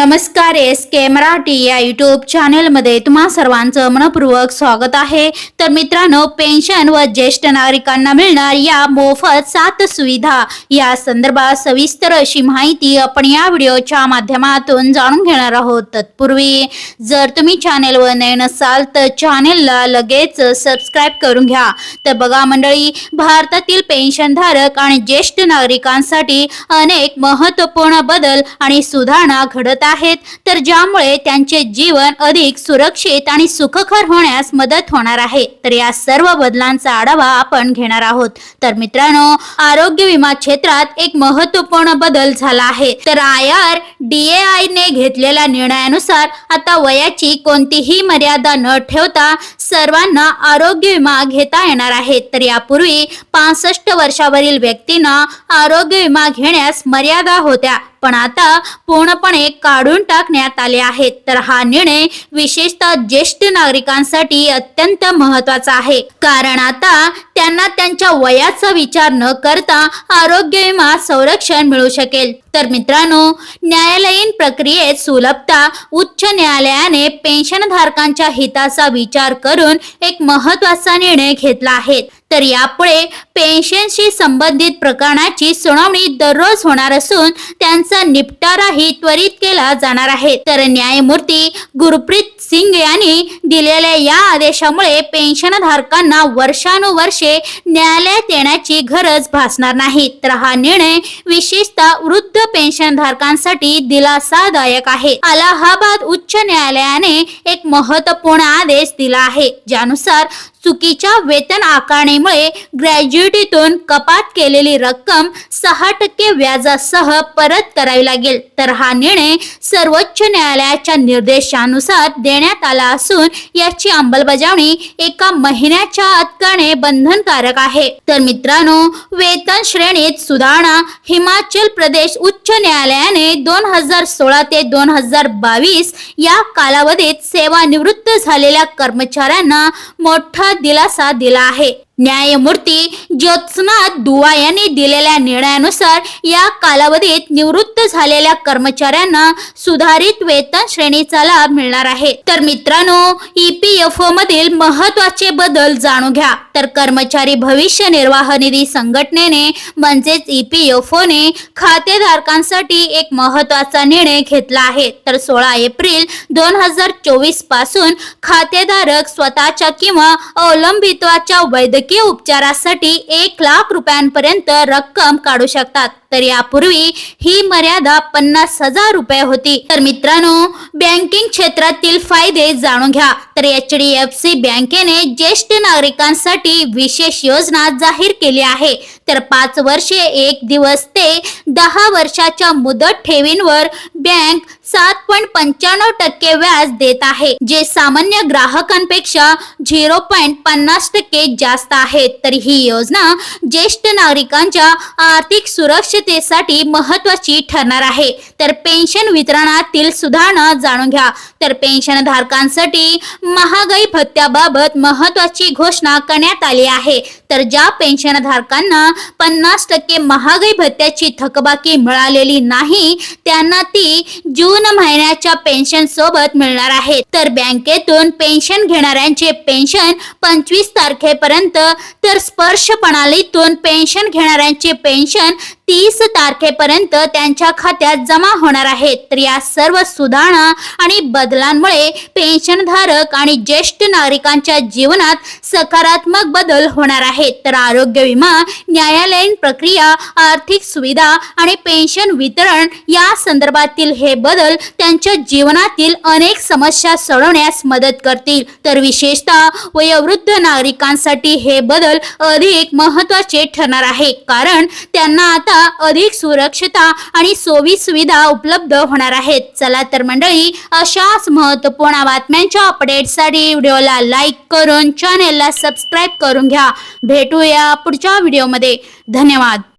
नमस्कार एस के मराठी या युट्यूब चॅनलमध्ये तुम्हा सर्वांचं मनपूर्वक स्वागत आहे. तर मित्रांनो पेन्शन व ज्येष्ठ नागरिकांना मिळणार या मोफत सात सुविधा. या संदर्भात सविस्तर अशी माहिती आपण या व्हिडिओच्या माध्यमातून जाणून घेणार आहोत. तत्पूर्वी जर तुम्ही चॅनेलवर नवीन नसाल तर चॅनेलला लगेच सबस्क्राईब करून घ्या. तर बघा मंडळी भारतातील पेन्शनधारक आणि ज्येष्ठ नागरिकांसाठी अनेक महत्त्वपूर्ण बदल आणि सुधारणा घडत आहेत तर ज्यामुळे त्यांचे जीवन अधिक सुरक्षित आणि सुखकर होण्यास मदत होणार आहे. तर या सर्व बदलांचा आढावा आपण घेणार आहोत. तर मित्रांनो आरोग्य विमा क्षेत्रात एक महत्त्वपूर्ण बदल झाला आहे. तर I R D A I ने घेतलेल्या निर्णयानुसार आता वयाची कोणतीही मर्यादा न ठेवता सर्वांना आरोग्य विमा घेता येणार आहे. तर यापूर्वी पासष्ट वर्षावरील व्यक्तींना आरोग्य विमा घेण्यास मर्यादा होत्या. पण आता पूर्णपणे काढून टाकण्यात आले आहेत. तर हा निर्णय विशेषतः ज्येष्ठ नागरिकांसाठी अत्यंत महत्त्वाचा आहे. कारण आता त्यांना त्यांच्या वयाचा विचार न करता आरोग्य विमा संरक्षण मिळू शकेल. तर मित्रांनो न्यायालयीन प्रक्रियेत सुलभता उच्च न्यायालयाने पेन्शनधारकांच्या हिताचा विचार करून एक महत्त्वाचा निर्णय घेतला आहे. तर यापुढे पेन्शनशी संबंधित प्रकरणाची सुनावणी दररोज होणार असून त्यांचा निपटाराही त्वरित केला जाणार आहे. तर न्यायमूर्ती गुरप्रीत सिंग यांनी दिलेल्या या आदेशामुळे पेन्शनधारकांना वर्षानुवर्षे न्यायालयात येण्याची गरज भासणार नाही. तर हा निर्णय विशेषतः वृद्ध पेन्शनधारकांसाठी दिलासादायक आहे. अलाहाबाद उच्च न्यायालयाने एक महत्त्वपूर्ण आदेश दिला आहे ज्यानुसार चुकीच्या वेतन आकारणीमुळे ग्रॅज्युएटीतून कपात केलेली रक्कम सहा टक्के व्याजासह परत करावी लागेल. तर हा निर्णय सर्वोच्च न्यायालयाच्या निर्देशानुसार देण्यात आला असून याची अंमलबजावणी एका महिन्याच्या आत करणे बंधनकारक आहे. तर मित्रांनो वेतन श्रेणीत सुधारणा हिमाचल प्रदेश उच्च न्यायालयाने दोन हजार सोळा ते दोन हजार बावीस या कालावधीत सेवानिवृत्त झालेल्या कर्मचाऱ्यांना मोठा दिलासा दिला आहे. न्यायमूर्ती ज्योत्स्ना दुवा यांनी दिलेल्या निर्णयानुसार या कालावधीत निवृत्त झालेल्या कर्मचाऱ्यांना सुधारित वेतन श्रेणीचा लाभ मिळणार आहे. तर मित्रांनो ईपीएफओ मधील महत्त्वाचे बदल जाणून घ्या. तर कर्मचारी भविष्य निर्वाह निधी संघटनेने म्हणजेच ईपीएफओ ने खातेधारकांसाठी एक महत्त्वाचा निर्णय घेतला आहे. तर सोळा एप्रिल दोन हजार चोवीसपासून खातेधारक स्वतःच्या किंवा अवलंबित्वाच्या वैद्यकीय उपचारासाठी एक लाख रुपयांपर्यंत रक्कम काढू शकतात. तर यापूर्वी ही मर्यादा पन्नास हजार रुपये होती. तर मित्रांनो बँकिंग क्षेत्रातील फायदे जाणून घ्या. तर एच डी एफ सी बँकेने ज्येष्ठ नागरिकांसाठी विशेष योजना जाहीर केली आहे. तर पाच वर्षे एक दिवस ते दहा वर्षाच्या मुदत ठेवींवर बँक सात पॉईंट पंच्याण्णव टक्के व्याज देत आहे जे सामान्य ग्राहकांपेक्षा झिरो पॉईंट पन्नास टक्के जास्त आहे. तर ही योजना ज्येष्ठ नागरिकांच्या आर्थिक सुरक्षतेसाठी महत्वाची ठरणार आहे. तर पेन्शन वितरणातील सुधारणा जाणून घ्या. तर पेन्शन धारकांसाठी महागाई भत्त्याबाबत महत्वाची घोषणा करण्यात आली आहे. तर ज्या पेन्शन धारकांना पन्नास टक्के महागाई भत्त्याची थकबाकी मिळालेली नाही त्यांना ती जून महिन्याच्या पेन्शन सोबत मिळणार आहे तर बँकेतून पेन्शन घेणाऱ्यांचे पेन्शन पंचवीस तारखेपर्यंत तर स्पर्श प्रणालीतून पेन्शन घेणाऱ्यांचे पेन्शन तीस तारखेपर्यंत त्यांच्या खात्यात जमा होणार आहेत. तर या सर्व सुधारणा आणि बदलांमुळे पेन्शनधारक आणि ज्येष्ठ नागरिकांच्या जीवनात सकारात्मक बदल होणार आहेत. तर आरोग्य विमा न्यायालयीन प्रक्रिया आर्थिक सुविधा आणि पेन्शन वितरण या संदर्भातील हे बदल त्यांच्या जीवनातील अनेक समस्या सोडवण्यास मदत करतील. तर विशेषतः वयोवृद्ध नागरिकांसाठी हे बदल अधिक महत्त्वाचे ठरणार आहे. कारण त्यांना आता अधिक सुरक्षता आणि सोयी सुविधा उपलब्ध होणार आहेत. चला तर मंडळी अशाच महत्त्वपूर्ण बातम्यांच्या अपडेटसाठी व्हिडिओला लाईक करून चॅनेलला सबस्क्राईब करून घ्या. भेटूया पुढच्या व्हिडिओमध्ये धन्यवाद.